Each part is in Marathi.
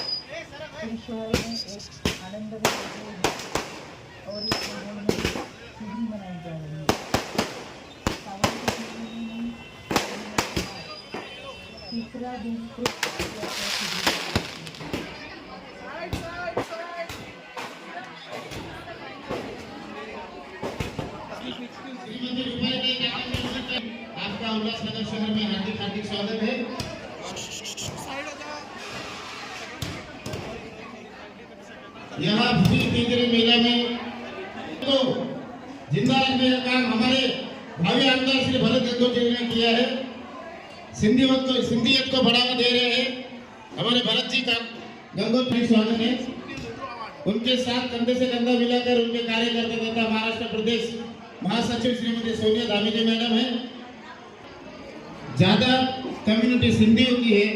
ईश्वर में एक आनंद में बैठे हैं और इस माहौल में खुशी मनाई जा रही है सावन के महीने में तीसरा दिन खुद यात्रा शुरू हुई है। आपका उल्लासनगर शहर में हार्दिक हार्दिक स्वागत है यहाँ फ्री तिजरी मेला में तो ज़िंदा रखने का काम हमारे भावी आमदार श्री भरत गंगोत्री ने किया है। सिंधीवत को सिंधियत को बढ़ावा दे रहे हैं। हमारे भरत जी का गंगोत्री स्वागत है उनके साथ कंधे से कंधा मिलाकर उनके कार्यकर्ता तथा महाराष्ट्र प्रदेश महासचिव श्रीमती सोनिया दामीजी मैडम है। ज़्यादा कम्युनिटी सिंधियों की है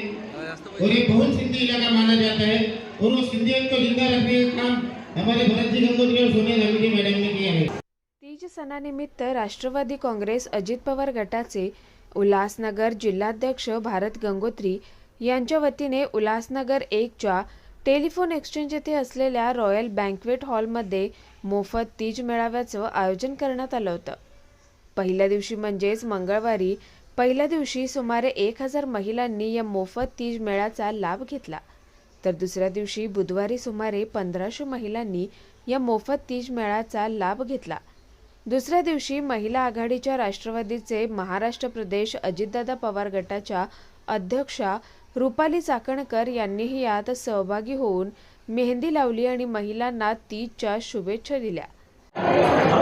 और ये बहुत सिंधी इलाका माना जाता है। और वो सिंधियत को जिंदा रखने का काम हमारे भरत जी गंगोत्री और सोनिया गांधी मैडम ने किया है तीज सणानिमित्त राष्ट्रवादी काँग्रेस अजित पवार गटाचे उल्हासनगर जिल्हाध्यक्ष भारत गंगोत्री यांच्या वतीने उल्हासनगर एकच्या टेलिफोन एक्सचेंज येथे असलेल्या रॉयल बँकवेट हॉलमध्ये मोफत तीज मेळाव्याचं आयोजन करण्यात आलं होतं. पहिल्या दिवशी म्हणजेच मंगळवारी पहिल्या दिवशी सुमारे एक हजार महिलांनी या मोफत तीज मेळ्याचा लाभ घेतला. तर दुसऱ्या दिवशी बुधवारी सुमारे पंधराशे महिलांनी या मोफत तीज मेळ्याचा लाभ घेतला. दुसऱ्या दिवशी महिला आघाडीच्या राष्ट्रवादीचे महाराष्ट्र प्रदेश अजितदादा पवार गटाच्या अध्यक्षा रुपाली चाकणकर यांनीही यात सहभागी होऊन मेहंदी लावली आणि महिलांना तीजच्या शुभेच्छा दिल्या.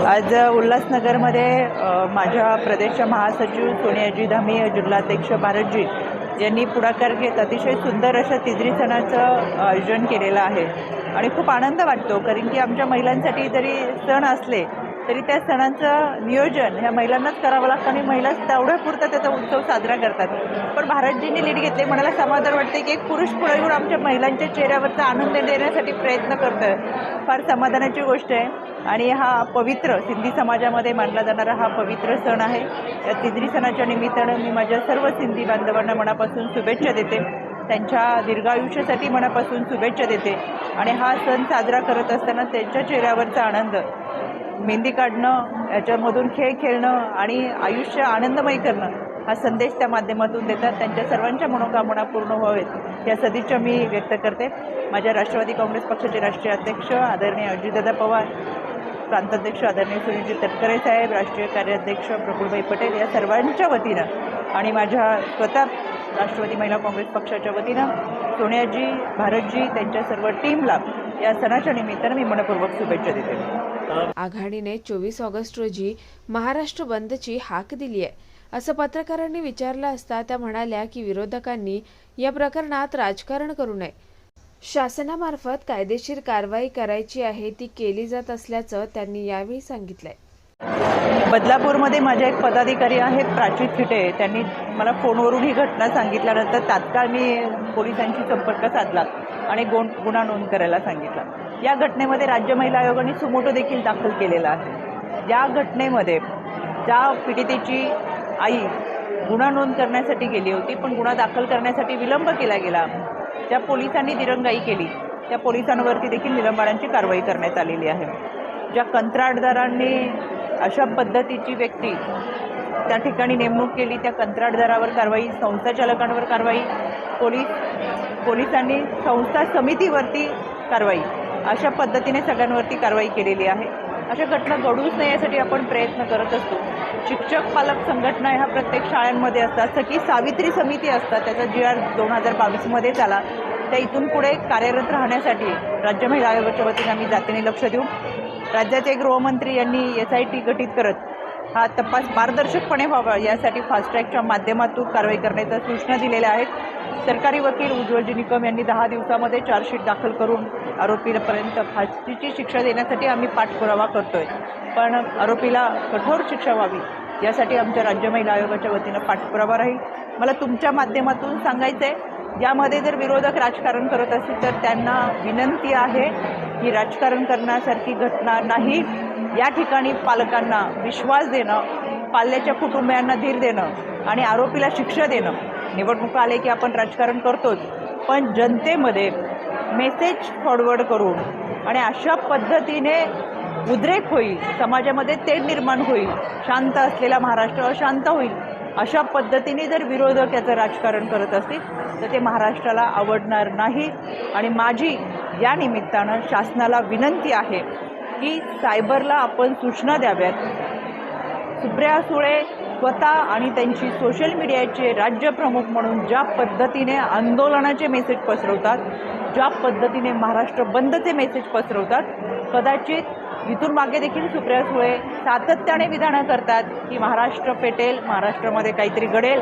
आज उल्हासनगरमध्ये माझ्या प्रदेशच्या महासचिव सोनियाजी धामी जिल्हाध्यक्ष भारतजी यांनी पुढाकार घेत अतिशय सुंदर अशा तिजरी सणाचं आयोजन केलेलं आहे. आणि खूप आनंद वाटतो कारण की आमच्या महिलांसाठी जरी सण असले तरी त्या सणांचं नियोजन ह्या महिलांनाच करावं लागतं आणि महिला तेवढ्यापुरता त्याचा उत्सव साजरा करतात. पण भारतजींनी लीड घेतली म्हणाला समाधान वाटते की एक पुरुष पुढे येऊन आमच्या महिलांच्या चेहऱ्यावरचा आनंद देण्यासाठी प्रयत्न करतोय. फार समाधानाची गोष्ट आहे. आणि हा पवित्र सिंधी समाजामध्ये मानला जाणारा हा पवित्र सण आहे. या तिजरी सणाच्या निमित्तानं मी माझ्या सर्व सिंधी बांधवांना मनापासून शुभेच्छा देते. त्यांच्या दीर्घायुष्यासाठी मनापासून शुभेच्छा देते. आणि हा सण साजरा करत असताना त्यांच्या चेहऱ्यावरचा आनंद मेहंदी काढणं याच्यामधून खेळ खेळणं आणि आयुष्य आनंदमय करणं हा संदेश त्या माध्यमातून देतात. त्यांच्या सर्वांच्या मनोकामना पूर्ण व्हावेत या सदिच्छा मी व्यक्त करते. माझ्या राष्ट्रवादी काँग्रेस पक्षाचे राष्ट्रीय अध्यक्ष आदरणीय अजितदादा पवार प्रांताध्यक्ष आदरणीय सुनीलजी तटकरे साहेब राष्ट्रीय कार्याध्यक्ष प्रफुलभाई पटेल या सर्वांच्या वतीनं आणि माझ्या स्वतः राष्ट्रवादी महिला काँग्रेस पक्षाच्या वतीनं सोनियाजी भारतजी त्यांच्या सर्व टीमला या सणाच्या निमित्तानं मी मनपूर्वक शुभेच्छा देते. आघाडीने चोवीस ऑगस्ट रोजी महाराष्ट्र बंदची हाक दिली आहे. असं पत्रकारांनी विचारलं असता त्या म्हणाल्या की विरोधकांनी या प्रकरणात राजकारण करू नये. शासनामार्फत कायदेशीर कारवाई करायची आहे ती केली जात असल्याचं त्यांनी यावेळी सांगितलंय. बदलापूरमध्ये माझे एक पदाधिकारी आहेत प्राची थिटे. त्यांनी मला फोनवरून ही घटना सांगितल्यानंतर तात्काळ मी पोलिसांशी संपर्क साधला आणि गों गुन्हा नोंद करायला सांगितला. या घटनेमध्ये राज्य महिला आयोगाने सुमोटो देखील दाखल केलेला आहे. या घटनेमध्ये ज्या पीडितेची आई गुन्हा नोंद करण्यासाठी गेली होती पण गुन्हा दाखल करण्यासाठी विलंब केला गेला ज्या पोलिसांनी दिरंगाई केली त्या पोलिसांवरती देखील निलंबनाची कारवाई करण्यात आलेली आहे. ज्या कंत्राटदारांनी अशा पद्धतीची व्यक्ती त्या ठिकाणी नेमणूक केली त्या कंत्राटदारावर कारवाई संस्थाचालकांवर कारवाई पोलीस पोलिसांनी संस्था समितीवरती कारवाई अशा पद्धतीने सगळ्यांवरती कारवाई केलेली आहे. अशा घटना घडूच नये यासाठी आपण प्रयत्न करत असतो. शिक्षक पालक संघटना ह्या प्रत्येक शाळांमध्ये असतात. सखी सावित्री समिती असतात. त्याचा जी आर दोन हजार बावीसमध्येच आला. त्या इथून पुढे कार्यरत राहण्यासाठी राज्य महिला आयोगाच्या वतीने आम्ही जातीने लक्ष देऊ राज्याचे गृहमंत्री यांनी एस आय टी गठीत करत हा तपास पारदर्शकपणे व्हावा यासाठी फास्ट्रॅगच्या माध्यमातून कारवाई करण्याच्या सूचना दिलेल्या आहेत. सरकारी वकील उज्ज्वलजी निकम यांनी दहा दिवसामध्ये चार्जशीट दाखल करून आरोपीपर्यंत फाशीची शिक्षा देण्यासाठी आम्ही पाठपुरावा करतोय. पण आरोपीला कठोर शिक्षा व्हावी यासाठी आमच्या राज्य महिला आयोगाच्या वतीनं पाठपुरावा राहील. मला तुमच्या माध्यमातून सांगायचं आहे यामध्ये जर विरोधक राजकारण करत असतील तर त्यांना विनंती आहे ही राजकारण करण्यासारखी घटना नाही. या ठिकाणी पालकांना विश्वास देणं पाल्याच्या कुटुंबियांना धीर देणं आणि आरोपीला शिक्षा देणं निवडणुका आले की आपण राजकारण करतोच. पण जनतेमध्ये मेसेज फॉरवर्ड करून आणि अशा पद्धतीने उद्रेक होईल समाजामध्ये तेढ निर्माण होईल शांत असलेला महाराष्ट्र अशांत होईल. अशा पद्धतीने जर विरोधक याचं राजकारण करत असतील तर ते महाराष्ट्राला आवडणार नाही. आणि माझी या निमित्तानं शासनाला विनंती आहे की सायबरला आपण सूचना द्याव्यात. सुप्रिया सुळे स्वतः आणि त्यांची सोशल मीडियाचे राज्यप्रमुख म्हणून ज्या पद्धतीने आंदोलनाचे मेसेज पसरवतात ज्या पद्धतीने महाराष्ट्र बंदचे मेसेज पसरवतात कदाचित इथून मागे देखील सुप्रिया सुळे सातत्याने विधानं करतात की महाराष्ट्र पेटेल महाराष्ट्रामध्ये काहीतरी घडेल.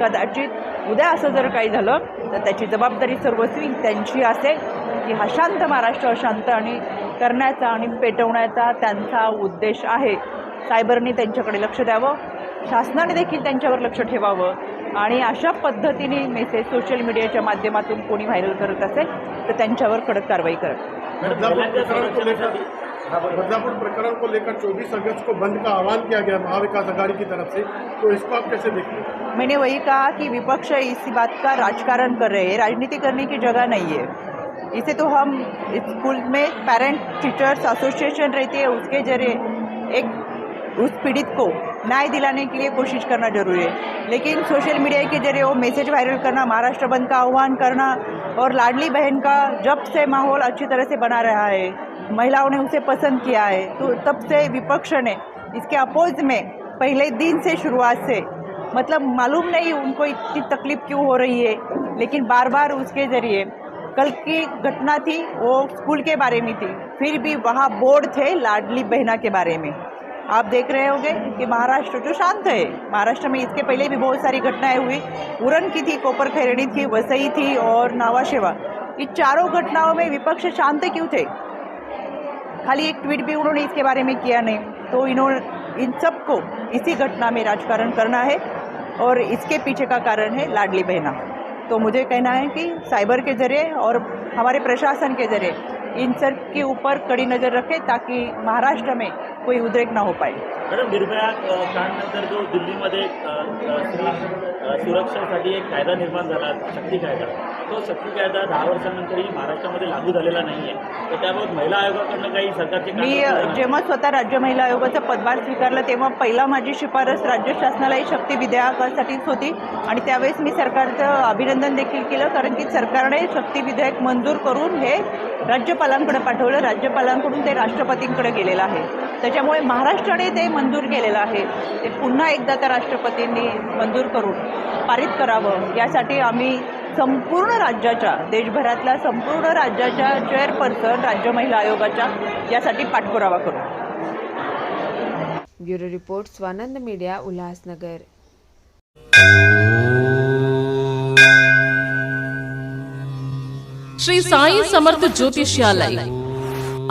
कदाचित उद्या असं जर काही झालं तर त्याची जबाबदारी सर्वस्वी त्यांची असेल की हा शांत महाराष्ट्र अशांत आणि करण्याचा आणि पेटवण्याचा त्यांचा उद्देश आहे. सायबरने त्यांच्याकडे लक्ष द्यावं शासनाने देखील त्यांच्यावर लक्ष ठेवावं आणि अशा पद्धतीने मेसेज सोशल मीडियाच्या माध्यमातून कोणी व्हायरल करत असेल तर त्यांच्यावर कडक कारवाई करा बदलापुर प्रकरण को लेकर बदलापुर प्रकरण को लेकर 24 अगस्त को बंद का आह्वान किया गया महाविकास आघाड़ी की तरफ़ से तो इसको आप कैसे देखते हैं? मैंने वही कहा कि विपक्ष इसी बात का राजकारण कर रहे हैं। राजनीति करने की जगह नहीं है। इसे तो हम स्कूल में पेरेंट टीचर्स एसोसिएशन रहती है, उसके ज़रिए एक, उस पीड़ित को न्याय दिलाने के लिए कोशिश करना ज़रूरी है। लेकिन सोशल मीडिया के ज़रिए वो मैसेज वायरल करना, महाराष्ट्र बंद का आह्वान करना और लाडली बहन का जब से माहौल अच्छी तरह से बना रहा है। महिलाओं ने उसे पसंद किया है। तो तब से विपक्ष ने इसके अपोज में पहले दिन से शुरुआत से मतलब मालूम नहीं उनको इतनी तकलीफ़ क्यों हो रही है, लेकिन बार बार उसके ज़रिए कल की घटना थी, वो स्कूल के बारे में थी। फिर भी वहाँ बोर्ड थे लाडली बहना के बारे में। आप देख रहे होंगे कि महाराष्ट्र जो शांत है। महाराष्ट्र में इसके पहले भी बहुत सारी घटनाएँ हुई। उरन की थी, कोपर खैरणी थी, वसई थी और नावाशेवा ये चारों घटनाओं में विपक्ष शांत क्यों थे? खाली एक ट्वीट भी उन्होंने इसके बारे में किया नहीं। तो इन्होंने, इन सबको इसी घटना में राजकारण करना है और इसके पीछे का कारण है लाडली बहना। तो मुझे कहना है कि साइबर के ज़रिए और हमारे प्रशासन के ज़रिए इन सब के ऊपर कड़ी नज़र रखें ताकि महाराष्ट्र में कोई उद्रेक ना हो पाए। मॅडम निर्भया कांडनंतर जो दिल्लीमध्ये सुरक्षेसाठी एक कायदा निर्माण झाला शक्ती कायदा तो शक्ती कायदा दहा वर्षानंतरही महाराष्ट्रामध्ये लागू झालेला नाही आहे तर त्याबाबत महिला आयोगाकडनं काही सरकारचे मी जेव्हा स्वतः राज्य महिला आयोगाचा पदभार स्वीकारला तेव्हा पहिला माझी शिफारस राज्य शासनाला ही शक्ती विधेयकासाठीच होती आणि त्यावेळेस मी सरकारचं अभिनंदन देखील केलं कारण की सरकारने शक्ती विधेयक मंजूर करून हे राज्यपालांकडे पाठवलं. राज्यपालांकडून ते राष्ट्रपतींकडे गेलेलं आहे. त्याच्यामुळे महाराष्ट्राने ते मंजूर केलेलं आहे. ते पुन्हा एकदा त्या राष्ट्रपतींनी मंजूर करून पारित करावं. यासाठी आम्ही संपूर्ण राज्याच्या देशभरातल्या संपूर्ण राज्याच्या चेअरपर्सन राज्य महिला आयोगाच्या यासाठी पाठपुरावा करू. Bureau report Swanand media Ulhasnagar. Shri Sai Samarth ज्योतिष्यालय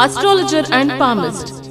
astrologer and palmist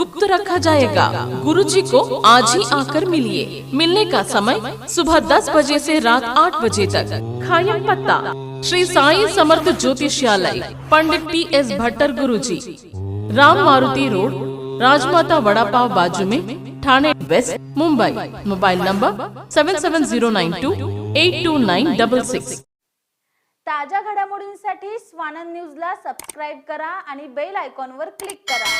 गुप्त रखा जाएगा। गुरु जी को आज ही आकर मिलिए। मिलने का समय सुबह दस बजे से रात आठ बजे तक। खायम पत्ता। Shri Sai Samarth ज्योतिष्यालय Pandit T S Bhattar Guru ji Ram Maruti road Rajmata vada pav बाजू में Thane west Mumbai. Mobile number seven seven zero nine two eight two nine double six. ताज्या घडामोडींसाठी स्वानंद न्यूजला सबस्क्राईब करा आणि बेल आयकॉनवर क्लिक करा.